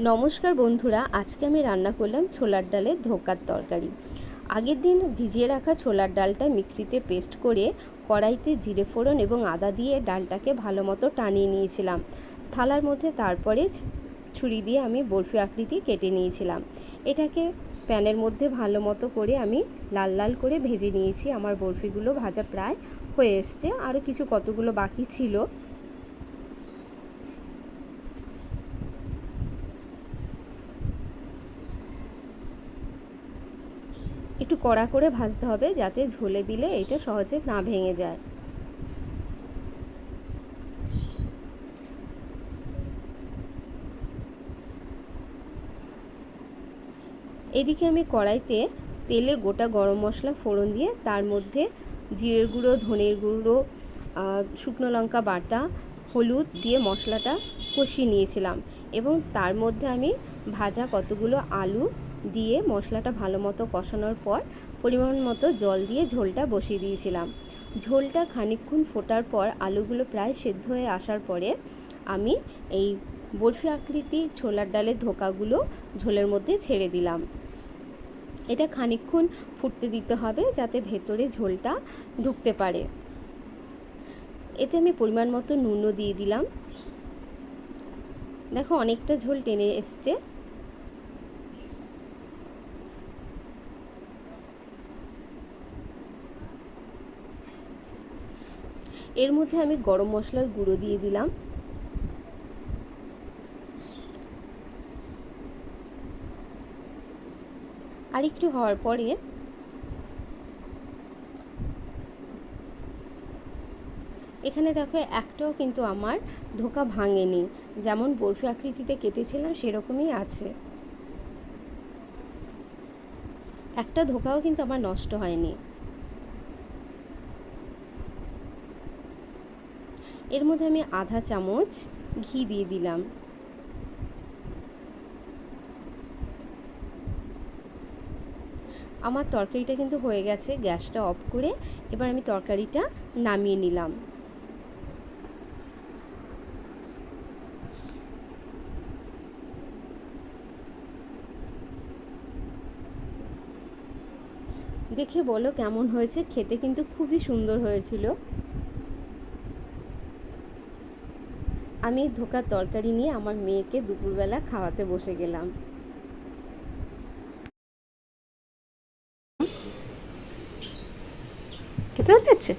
নমস্কার বন্ধুরা, আজকে আমি রান্না করলাম ছোলার ডালের ধোকার তরকারি। আগের দিন ভিজিয়ে রাখা ছোলার ডালটা মিক্সিতে পেস্ট করে কড়াইতে জিরে ফোড়ন এবং আদা দিয়ে ডালটাকে ভালো মতো টানিয়ে নিয়েছিলাম। থালার মধ্যে তারপরে ছুরি দিয়ে আমি বরফি আকৃতি কেটে নিয়েছিলাম। এটাকে প্যানের মধ্যে ভালো মতো করে আমি লাল লাল করে ভেজে নিয়েছি। আমার বরফিগুলো ভাজা প্রায় হয়ে এসছে। আরও কিছু কতগুলো বাকি ছিল একটু কড়া করে ভাজতে হবে যাতে ঝোলে দিলে এটা সহজে না ভেঙে যায়। এদিকে আমি কড়াইতে তেলে গোটা গরম মশলা ফোড়ন দিয়ে তার মধ্যে জিরের গুঁড়ো, ধনের গুঁড়ো শুকনো লঙ্কা বাটা, হলুদ দিয়ে মশলাটা কষিয়ে নিয়েছিলাম এবং তার মধ্যে আমি ভাজা কতগুলো আলু দিয়ে মশলাটা ভালো মতো কষানোর পর পরিমাণ মতো জল দিয়ে ঝোলটা বসিয়ে দিয়েছিলাম। ঝোলটা খানিকক্ষণ ফোটার পর আলুগুলো প্রায় সেদ্ধ হয়ে আসার পরে আমি এই বরফি আকৃতি ছোলার ডালের ধোকাগুলো ঝোলের মধ্যে ছেড়ে দিলাম। এটা খানিকক্ষণ ফুটতে দিতে হবে যাতে ভেতরে ঝোলটা ঢুকতে পারে। এতে আমি পরিমাণ মতো নুনও দিয়ে দিলাম। দেখো অনেকটা ঝোল টেনে এসছে। এর মধ্যে আমি গরম মশলার গুঁড়ো দিয়ে দিলাম। আর একটু হওয়ার পরে এখানে দেখো একটাও কিন্তু আমার ধোকা ভাঙেনি। যেমন বরফি আকৃতিতে কেটেছিলাম সেরকমই আছে। একটা ধোকাও কিন্তু আমার নষ্ট হয়নি। এর মধ্যে আমি আধা চামচ ঘি দিয়ে দিলাম। আমার তরকারিটা কিন্তু হয়ে গেছে, গ্যাসটা অফ করে এবার আমি তরকারিটা নামিয়ে নিলাম। দেখে বলো কেমন হয়েছে? খেতে কিন্তু খুবই সুন্দর হয়েছিল। আমি ধোকার তরকারি নিয়ে আমার মেয়েকে দুপুরবেলা খাওয়াতে বসে গেলাম। খেতে পারছে